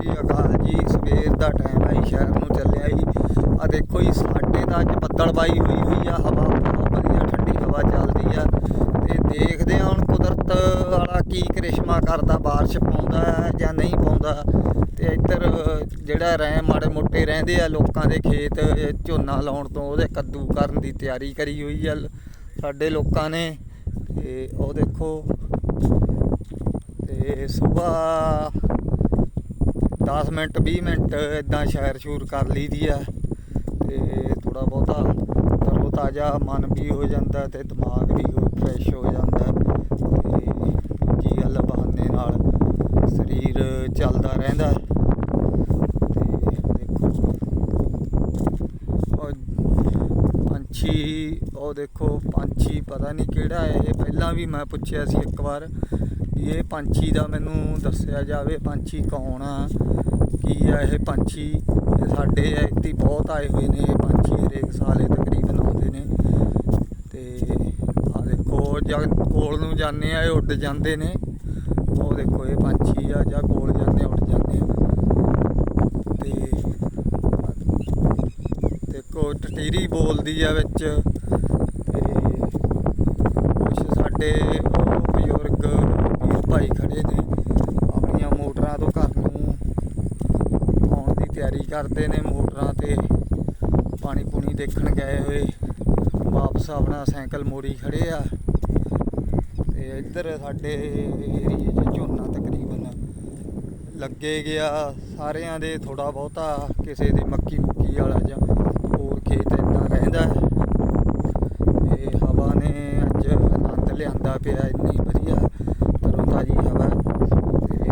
ਸ੍ਰੀ ਅਕਾਲ ਜੀ ਸਵੇਰ ਦਾ ਟਾਈਮ ਹੈ ਸ਼ਹਿਰ ਨੂੰ ਚੱਲਿਆ ਜੀ। ਆ ਦੇਖੋ ਜੀ, ਸਾਡੇ ਤਾਂ ਅੱਜ ਬੱਦਲਬਾਈ ਹੋਈ ਹੋਈ ਆ, ਹਵਾ ਬਹੁਤ ਵਧੀਆ, ਠੰਡੀ ਹਵਾ ਚੱਲਦੀ ਆ। ਤੇ ਦੇਖਦੇ ਹਾਂ ਹੁਣ ਕੁਦਰਤ ਵਾਲਾ ਕੀ ਕਰਿਸ਼ਮਾ ਕਰਦਾ, ਬਾਰਿਸ਼ ਪਾਉਂਦਾ ਹੈ ਜਾਂ ਨਹੀਂ ਪਾਉਂਦਾ। ਤੇ ਇੱਧਰ ਜਿਹੜਾ ਰਹਿ, ਮਾੜੇ ਮੋਟੇ ਰਹਿੰਦੇ ਆ ਲੋਕਾਂ ਦੇ ਖੇਤ, ਝੋਨਾ ਲਾਉਣ ਤੋਂ ਉਹਦੇ ਕੱਦੂ ਕਰਨ ਦੀ ਤਿਆਰੀ ਕਰੀ ਹੋਈ ਆ ਸਾਡੇ ਲੋਕਾਂ ਨੇ। ਤੇ ਉਹ ਦੇਖੋ, ਤੇ ਸਵੇਰ 10 ਮਿੰਟ 20 ਮਿੰਟ ਇਦਾਂ ਸ਼ੈਰ ਸ਼ੂਰ ਕਰ ਲਈਦੀ ਆ ਤੇ ਥੋੜਾ ਬਹੁਤਾ ਤਰੋ ਤਾਜ਼ਾ, ਮਨ ਵੀ ਹੋ ਜਾਂਦਾ ਤੇ ਦਿਮਾਗ ਵੀ ਫਰੈਸ਼ ਹੋ ਜਾਂਦਾ ਤੇ ਜੀ ਗੱਲ ਬਹਾਨੇ ਨਾਲ ਸਰੀਰ ਚੱਲਦਾ ਰਹਿੰਦਾ ਤੇ ਦੇਖੋ, ਉਹ ਪੰਛੀ, ਉਹ ਦੇਖੋ ਪੰਛੀ ਪਤਾ ਨਹੀਂ ਕਿਹੜਾ ਇਹ, ਪਹਿਲਾਂ ਵੀ ਮੈਂ ਪੁੱਛਿਆ ਸੀ ਇੱਕ ਵਾਰ ਇਹ ਪੰਛੀ ਦਾ ਮੈਨੂੰ ਦੱਸਿਆ ਜਾਵੇ ਪੰਛੀ ਕੌਣ ਆ? ਕੀ ਆ ਇਹ ਪੰਛੀ? ਸਾਡੇ ਇੱਥੇ ਬਹੁਤ ਆਏ ਹੋਏ ਨੇ ਇਹ ਪੰਛੀ ਹਰੇਕ ਸਾਲ ਇਹ ਤਕਰੀਬਨ ਆਉਂਦੇ ਨੇ। ਤੇ ਆ ਦੇਖੋ ਜਦ ਕੋਲ ਨੂੰ ਜਾਂਦੇ ਆ ਇਹ ਉੱਡ ਜਾਂਦੇ ਨੇ। ਉਹ ਦੇਖੋ ਇਹ ਪੰਛੀ ਆ ਜਾਂ ਕੋਲ ਜਾਂਦੇ ਆ, ਉੱਡ ਜਾਂਦੇ ਆ। ਤੇ ਦੇਖੋ ਟਟੀਰੀ ਬੋਲਦੀ ਆ ਵਿੱਚ। ਤੇ ਕੁਛ ਸਾਡੇ ਉਹ ਬਜ਼ੁਰਗ ਭਾਈ ਖੜੇ ਨੇ, ਆਪਣੀਆਂ ਮੋਟਰਾਂ ਤੋਂ ਘਰ ਨੂੰ ਆਉਣ ਦੀ ਤਿਆਰੀ ਕਰਦੇ ਨੇ, ਮੋਟਰਾਂ ਤੇ ਪਾਣੀ ਪੂਣੀ ਦੇਖਣ ਗਏ ਹੋਏ। ਵਾਪਸ ਆਪਣਾ ਸਾਈਕਲ ਮੋੜੀ ਖੜੇ ਆ। ਤੇ ਇੱਧਰ ਸਾਡੇ ਏਰੀਏ 'ਚ ਝੋਨਾ ਤਕਰੀਬਨ ਲੱਗੇ ਗਿਆ। ਸਾਰਿਆਂ ਦੇ ਥੋੜਾ ਬਹੁਤਾ ਕਿਸੇ ਦੇ ਮੱਕੀ ਮੁੱਕੀ ਵਾਲਾ ਜਾਂ ਹੋਰ ਖੇਤ ਇੰਨਾ ਰਹਿੰਦਾ। ਹੈ ਤੇ ਹਵਾ ਨੇ ਅੱਜ ਆਨੰਦ ਲਿਆਂਦਾ ਪਿਆ, ਇੰਨੀ ਵਧੀਆ ਤਰੋ ਤਾਜੀ ਹਵਾ ਤੇ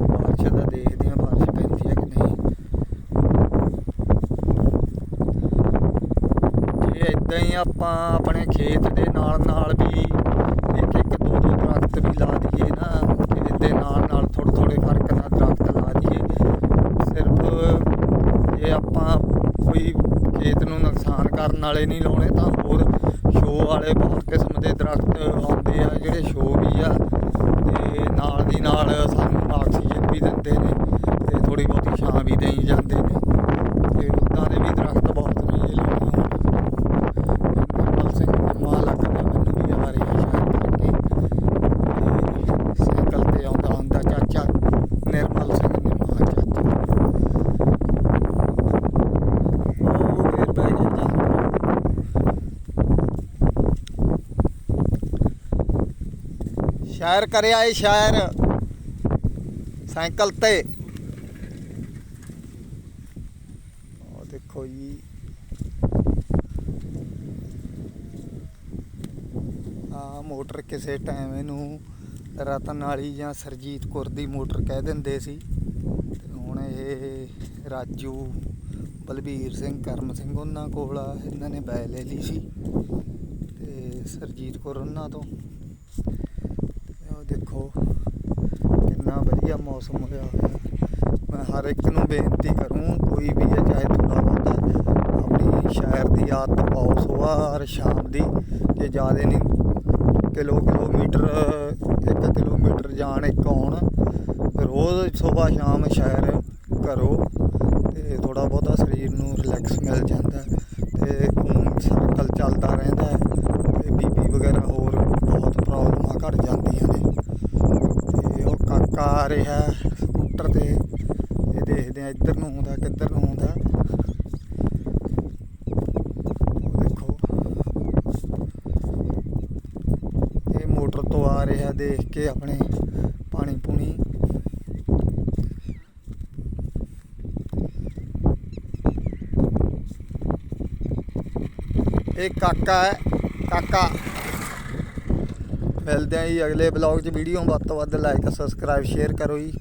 ਬਾਰਿਸ਼ ਦਾ ਦੇਖਦੇ ਹਾਂ ਬਾਰਿਸ਼ ਪੈਂਦੀ ਹੈ ਕਿ ਨਹੀਂ ਜੇ ਇਦਾਂ ਹੀ ਆਪਾਂ ਆਪਣੇ ਖੇਤ ਦੇ ਨਾਲ ਨਾਲ ਵੀ, ਇੱਕ ਇੱਕ ਦੋ ਦੋ ਦਰਖਤ ਵੀ ਲਾ ਦਈਏ ਨਾ ਖੇਤ ਦੇ ਨਾਲ ਨਾਲ ਥੋੜੇ ਥੋੜੇ ਫ਼ਰਕ ਨਾਲ ਦਰਖਤ ਲਾ ਦਈਏ। ਸਿਰਫ ਜੇ ਆਪਾਂ ਕੋਈ ਖੇਤ ਨੂੰ ਨੁਕਸਾਨ ਕਰਨ ਵਾਲੇ ਨਹੀਂ ਲਾਉਣੇ ਤਾਂ ਹੋਰ ਸ਼ੋਅ ਵਾਲੇ ਬਹੁਤ ਕਿਸਮ ਦੇ ਦਰਖਤ ਆਉਂਦੇ ਆ, ਜਿਹੜੇ ਸ਼ੋਅ ਵੀ ਆ। ਤੇ ਨਾਲ ਦੀ ਨਾਲ ਸਾਨੂੰ ਆਕਸੀਜਨ ਵੀ ਦਿੰਦੇ ਨੇ ਤੇ ਥੋੜੀ ਬਹੁਤੀ ਛਾਂ ਵੀ ਦੇਈ ਜਾਂਦੇ ਨੇ ਤੇ ਉਦਾਂ ਦੇ ਵੀ ਦਰਖਤ ਬਹੁਤ ਨੇ ਇਹ ਲਾਉਣੇ ਆ ਨਰਮਲ ਸਿੰਘ ਮਾ ਲੱਗਦਾ ਮੈਨੂੰ ਵੀ ਆ ਰਹੀ ਸ਼ਾਇਦ ਕਰਕੇ ਤੇ ਸਾਈਕਲ ਤੇ ਆਉਂਦਾ ਹੁੰਦਾ ਚਾਚਾ ਨਿਰਮਲ ਸਿੰਘ ਨਿਮਾ ਚਾਚਾ ਉਹ ਫੇਰ ਬਹਿ ਜਾਂਦਾ ਸ਼ਾਇਰ ਕਰਿਆ ਇਹ ਸ਼ਾਇਰ। ਸਾਈਕਲ ਤੇ। ਉਹ ਦੇਖੋ ਜੀ। ਆ ਮੋਟਰ ਕਿਸੇ ਟਾਈਮ ਇਹਨੂੰ ਰਤਨ ਵਾਲੀ ਜਾਂ ਸਰਜੀਤ ਕੌਰ ਦੀ ਮੋਟਰ ਕਹਿ ਦਿੰਦੇ ਸੀ। ਤੇ ਹੁਣ ਇਹ ਰਾਜੂ ਬਲਬੀਰ ਸਿੰਘ, ਕਰਮ ਸਿੰਘ ਉਹਨਾਂ ਕੋਲ ਇਹਨਾਂ ਨੇ ਬੈ ਲੈ ਲਈ ਸੀ। ਤੇ ਸਰਜੀਤ ਕੌਰ ਉਹਨਾਂ ਤੋਂ। ਦੇਖੋ, ਕਿੰਨਾ ਵਧੀਆ ਮੌਸਮ ਹੋਇਆ ਹੋਇਆ। ਮੈਂ ਹਰ ਇੱਕ ਨੂੰ ਬੇਨਤੀ ਕਰੂੰ, ਕੋਈ ਵੀ ਹੈ, ਚਾਹੇ ਥੋੜਾ ਬਹੁਤਾ ਆਪਣੀ ਸ਼ਹਿਰ ਦੀ ਆਦਤ ਪਾਓ ਸੁਬਾਹ ਔਰ ਸ਼ਾਮ ਦੀ, ਜੇ ਜ਼ਿਆਦਾ ਨਹੀਂ, ਕਿਲੋ ਕਿਲੋਮੀਟਰ, ਇੱਕ ਕਿਲੋਮੀਟਰ ਜਾਣ, ਇੱਕ ਆਉਣ, ਰੋਜ਼ ਸਵੇਰ ਸ਼ਾਮ ਸ਼ਹਿਰ ਕਰੋ ਤੇ ਥੋੜਾ ਬਹੁਤਾ ਸਰੀਰ ਨੂੰ ਰਿਲੈਕਸ ਮਿਲ ਜਾਂਦਾ ਹੈ ਤੇ ਖੂਨ ਸਰਕਲ ਚੱਲਦਾ ਰਹਿੰਦਾ ਹੈ ਤੇ ਬੀਪੀ ਵਗੈਰਾ ਹੋਰ ਬਹੁਤ ਪ੍ਰੋਬਲਮਾਂ ਘਟ ਜਾਂਦੀਆਂ ਨੇ। ਤੇ ਉਹ ਕਾਕਾ ਆ ਰਿਹਾ ਸਕੂਟਰ ਤੇ। ਇਹ ਦੇਖਦੇ ਆ ਇੱਧਰ ਨੂੰ ਆਉਂਦਾ, ਕਿੱਧਰ ਨੂੰ ਆਉਂਦਾ। ਦੇਖੋ। ਇਹ ਮੋਟਰ ਤੋਂ ਆ ਰਿਹਾ ਦੇਖ ਕੇ ਆਪਣੇ ਪਾਣੀ ਪੂਣੀ। ਇਹ ਕਾਕਾ ਹੈ, ਕਾਕਾ। ਮਿਲਦੇ ਆਂ ਜੀ ਅਗਲੇ ਬਲੌਗ 'ਚ ਵੀਡੀਓ ਵੱਧ ਤੋਂ ਵੱਧ ਲਾਈਕ ਸਬਸਕ੍ਰਾਈਬ ਸ਼ੇਅਰ ਕਰੋ ਜੀ।